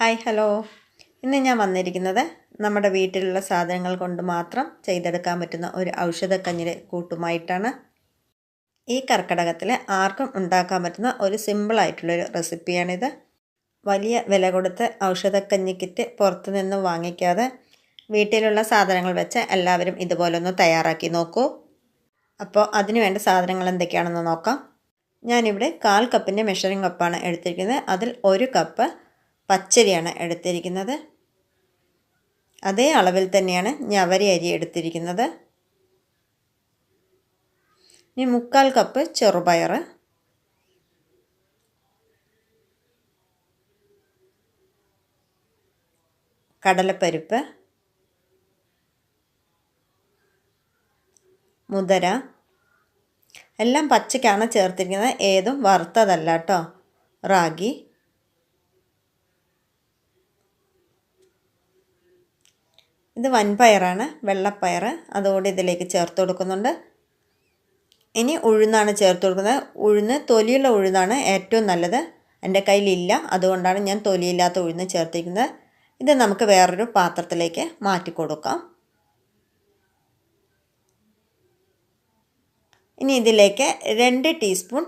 Hi hello. ഇന്ന് ഞാൻ വന്നിരിക്കുന്നത് നമ്മുടെ വീട്ടിലുള്ള സാധനങ്ങൾ കൊണ്ട് മാത്രം ചെയ്തെടുക്കാൻ പറ്റുന്ന ഒരു ഔഷധക്കഞ്ഞിയുടെ കൂട്ടുമായിട്ടാണ്. ഈ കർക്കിടകത്തിൽ ആർക്കും ഉണ്ടാക്കാൻ പറ്റുന്ന ഒരു സിമ്പിളായിട്ടുള്ളൊരു റെസിപ്പിയാണിത്. വലിയ വില കൊടുത്ത് ഔഷധക്കഞ്ഞി കിറ്റ് പുറത്തു നിന്ന് വാങ്ങിക്കാതെ വീട്ടിലുള്ള സാധനങ്ങൾ വെച്ച് എല്ലാവരും ഇതുപോലൊന്ന് തയ്യാറാക്കി നോക്കൂ. അപ്പോൾ അതിന് വേണ്ട സാധനങ്ങൾ എന്തൊക്കെയാണെന്ന് നോക്കാം. ഞാനിവിടെ കാൽ കപ്പിന്റെ മെഷറിംഗ് കപ്പാണ് എടുത്തിരിക്കുന്നത്. അതിൽ ഒരു കപ്പ് പച്ചരിയാണ് എടുത്തിരിക്കുന്നത്. അതേ അളവിൽ തന്നെയാണ് ഞവരി അരി എടുത്തിരിക്കുന്നത്. ഇനി മുക്കാൽ കപ്പ് ചെറുപയർ കടലപ്പരിപ്പ്. മുതര. എല്ലാം പച്ചയ്ക്കാണ് ചേർത്തിരിക്കുന്നത്. ഏതും വറുത്തതല്ല കേട്ടോ. റാഗി. ഇത് വൻപയറാണ് വെള്ളപ്പയർ അതുകൊണ്ട് ഇതിലേക്ക് ചേർത്ത് കൊടുക്കുന്നുണ്ട്. ഇനി ഉഴുന്നാണ് ചേർത്ത് കൊടുക്കുന്നത്. ഉഴുന്ന് തൊലിയുള്ള ഉഴുന്നാണ് ഏറ്റവും നല്ലത്. എന്റെ കയ്യിലില്ല. അതുകൊണ്ടാണ് ഞാൻ തൊലിയില്ലാത്ത ഉഴുന്ന് ചേർത്തിരിക്കുന്നത്. ഇത് നമുക്ക് വേറൊരു പാത്രത്തിലേക്ക് മാറ്റി കൊടുക്കാം. ഇനി ഇതിലേക്ക് രണ്ട് ടീസ്പൂൺ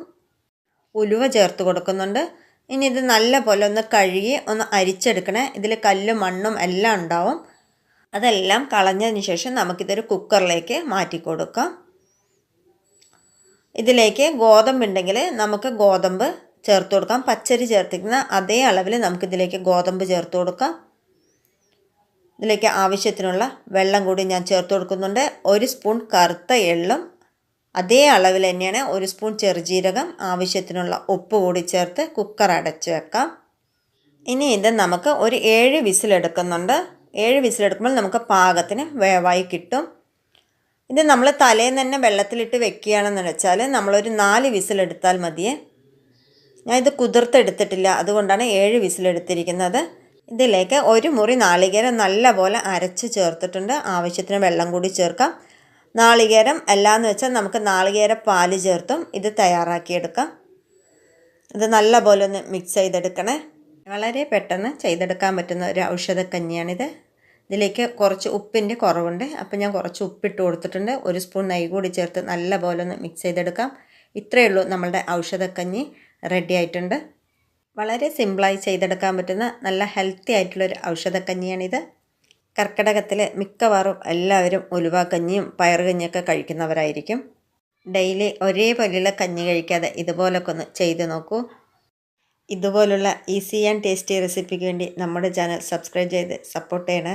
ഉലുവ ചേർത്ത് കൊടുക്കുന്നുണ്ട്. ഇനി ഇത് നല്ല പോലെ ഒന്ന് കഴുകി ഒന്ന് അരിച്ചെടുക്കണേ. ഇതിൽ കല്ലും മണ്ണും എല്ലാം ഉണ്ടാവും. അതെല്ലാം കളഞ്ഞതിന് ശേഷം നമുക്കിതൊരു കുക്കറിലേക്ക് മാറ്റി കൊടുക്കാം ഇതിലേക്ക് ഗോതമ്പുണ്ടെങ്കിൽ നമുക്ക് ഗോതമ്പ് ചേർത്ത് കൊടുക്കാം. പച്ചരി ചേർത്തിരിക്കുന്ന അതേ അളവിൽ നമുക്കിതിലേക്ക് ഗോതമ്പ് ചേർത്ത് കൊടുക്കാം. ഇതിലേക്ക് ആവശ്യത്തിനുള്ള വെള്ളം കൂടി ഞാൻ ചേർത്ത് കൊടുക്കുന്നുണ്ട്. ഒരു സ്പൂൺ കറുത്ത എള്ളും അതേ അളവിൽ തന്നെയാണ് ഒരു സ്പൂൺ ചെറുജീരകം ആവശ്യത്തിനുള്ള ഉപ്പ് കൂടി ചേർത്ത് കുക്കർ അടച്ചു വെക്കാം. ഇനി ഇത് നമുക്ക് ഒരു ഏഴ് വിസിലെടുക്കുന്നുണ്ട്. ഏഴ് വിസിലെടുക്കുമ്പോൾ നമുക്ക് പാകത്തിന് വേവായി കിട്ടും. ഇത് നമ്മൾ തലേന്ന് തന്നെ വെള്ളത്തിലിട്ട് വെക്കുകയാണെന്ന് വെച്ചാൽ നമ്മളൊരു നാല് വിസിലെടുത്താൽ മതിയേ. ഞാൻ ഇത് കുതിർത്തെടുത്തിട്ടില്ല അതുകൊണ്ടാണ് ഏഴ് വിസിലെടുത്തിരിക്കുന്നത്. ഇതിലേക്ക് ഒരു മുറി നാളികേരം നല്ലപോലെ അരച്ച് ചേർത്തിട്ടുണ്ട്. ആവശ്യത്തിന് വെള്ളം കൂടി ചേർക്കാം. നാളികേരം അല്ലാന്ന് വെച്ചാൽ നമുക്ക് നാളികേര പാൽ ചേർത്തും. ഇത് തയ്യാറാക്കിയെടുക്കാം. ഇത് നല്ല പോലെ ഒന്ന് മിക്സ് ചെയ്തെടുക്കണേ. വളരെ പെട്ടെന്ന് ചെയ്തെടുക്കാൻ പറ്റുന്ന ഒരു ഔഷധക്കഞ്ഞിയാണിത്. ഇതിലേക്ക് കുറച്ച് ഉപ്പിന്റെ കുറവുണ്ട്. അപ്പോൾ ഞാൻ കുറച്ച് ഉപ്പിട്ട് കൊടുത്തിട്ടുണ്ട്. ഒരു സ്പൂൺ നെയ്യ് കൂടി ചേർത്ത് നല്ല പോലെ ഒന്ന് മിക്സ് ചെയ്തെടുക്കാം. ഇത്രയേ ഉള്ളൂ നമ്മളുടെ ഔഷധക്കഞ്ഞി റെഡി ആയിട്ടുണ്ട്. വളരെ സിമ്പിളായി ചെയ്തെടുക്കാൻ പറ്റുന്ന നല്ല ഹെൽത്തി ആയിട്ടുള്ളൊരു ഔഷധക്കഞ്ഞിയാണിത്. കർക്കിടകത്തിൽ മിക്കവാറും എല്ലാവരും ഉലുവാക്കഞ്ഞിയും പയറുകഞ്ഞിയൊക്കെ കഴിക്കുന്നവരായിരിക്കും. ഡെയിലി ഒരേപോലെയുള്ള കഞ്ഞി കഴിക്കാതെ ഇതുപോലൊക്കെ ഒന്ന് ചെയ്ത് നോക്കൂ. ഇതുപോലുള്ള ഈസി ആൻഡ് ടേസ്റ്റി റെസിപ്പിക്ക് വേണ്ടി നമ്മുടെ ചാനൽ സബ്സ്ക്രൈബ് ചെയ്ത് സപ്പോർട്ട് ചെയ്യണേ.